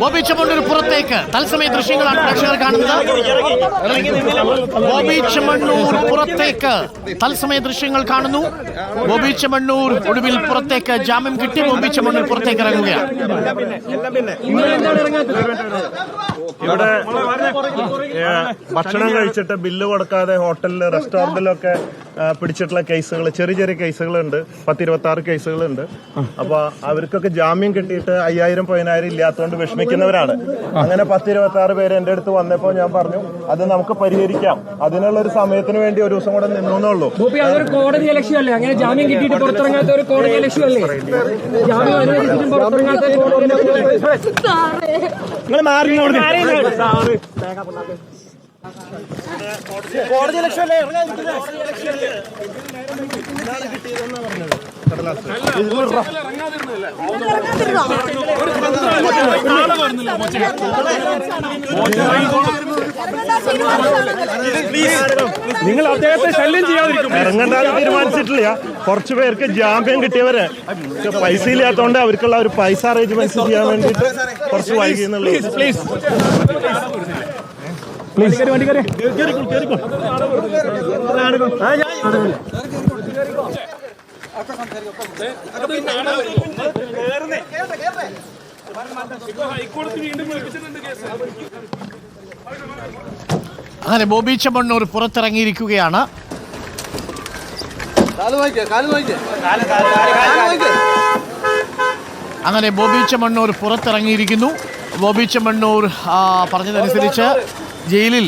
ബോബി ചെമ്മണ്ണൂർ പുറത്തേക്ക്. തത്സമയ ദൃശ്യങ്ങളാണ് പ്രേക്ഷകർ കാണുന്നത്. ബോബി ചെമ്മണ്ണൂർ പുറത്തേക്ക്. തത്സമയ ദൃശ്യങ്ങൾ കാണുന്നു. ബോബി ചെമ്മണ്ണൂർ ഒടുവിൽ പുറത്തേക്ക് ജാമ്യം കിട്ടി. ബോബി ചെമ്മണ്ണൂർ പുറത്തേക്ക് ഇറങ്ങുകയാണ്. ഇവിടെ ഭക്ഷണം കഴിച്ചിട്ട് ബില്ല് കൊടുക്കാതെ ഹോട്ടലിൽ റെസ്റ്റോറന്റിലൊക്കെ പിടിച്ചിട്ടുള്ള കേസുകൾ ചെറിയ ചെറിയ കേസുകളുണ്ട്. പത്തിരുപത്തി ആറ് കേസുകളുണ്ട്. അപ്പൊ അവർക്കൊക്കെ ജാമ്യം കിട്ടിയിട്ട് അയ്യായിരം പതിനായിരം ഇല്ലാത്തതുകൊണ്ട് വിഷമിക്കുന്നവരാണ്. അങ്ങനെ പത്തിരുപത്തി ആറ് പേര് എന്റെ അടുത്ത് വന്നപ്പോ ഞാൻ പറഞ്ഞു അത് നമുക്ക് പരിഹരിക്കാം. അതിനുള്ള ഒരു സമയത്തിന് വേണ്ടി ഒരു ദിവസം കൂടെ നിന്നുള്ളൂ കോടതി ഇലക്ഷൻ അല്ലേ? അങ്ങനെ ജാമ്യം കിട്ടിയിട്ട് പുറത്തിറങ്ങാത്ത ഒരു കോടതി ഇലക്ഷൻ അല്ലേ? പുറത്തിറങ്ങാത്ത ഒരു കോടതി നിങ്ങൾ മാറി നിങ്ങൾ അദ്ദേഹത്തെ ശല്യം ചെയ്യാതിരിക്കും. ഇറങ്ങണ്ടെന്ന് തീരുമാനിച്ചിട്ടില്ല. കുറച്ചു പേർക്ക് ജാമ്യം കിട്ടിയവര്. പൈസ ഇല്ലാത്തതുകൊണ്ട് അവർക്കുള്ള ഒരു പൈസ അറേഞ്ച്മെന്റ്സ് ചെയ്യാൻ വേണ്ടിയിട്ട് കുറച്ച് വൈകി എന്നുള്ളത്. പ്ലീസ് അങ്ങനെ ബോബി ചെമ്മണ്ണൂർ പുറത്തിറങ്ങിയിരിക്കുകയാണ്. അങ്ങനെ ബോബി ചെമ്മണ്ണൂർ പുറത്തിറങ്ങിയിരിക്കുന്നു. ബോബി ചെമ്മണ്ണൂർ പറഞ്ഞതനുസരിച്ച് ജയിലിൽ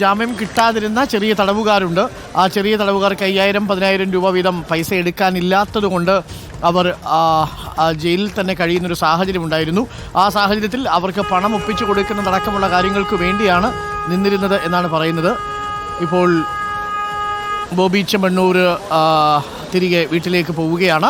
ജാമ്യം കിട്ടാതിരുന്ന ചെറിയ തടവുകാരുണ്ട്. ആ ചെറിയ തടവുകാർക്ക് അയ്യായിരം പതിനായിരം രൂപ വീതം പൈസ എടുക്കാനില്ലാത്തതുകൊണ്ട് അവർ ജയിലിൽ തന്നെ കഴിയുന്നൊരു സാഹചര്യം ഉണ്ടായിരുന്നു ആ സാഹചര്യത്തിൽ അവർക്ക് പണം ഒപ്പിച്ചു കൊടുക്കുന്നതടക്കമുള്ള കാര്യങ്ങൾക്ക് വേണ്ടിയാണ് നിന്നിരുന്നത് എന്നാണ് പറയുന്നത്. ഇപ്പോൾ ബോബി ചെമ്മണ്ണൂർ തിരികെ വീട്ടിലേക്ക് പോവുകയാണ്.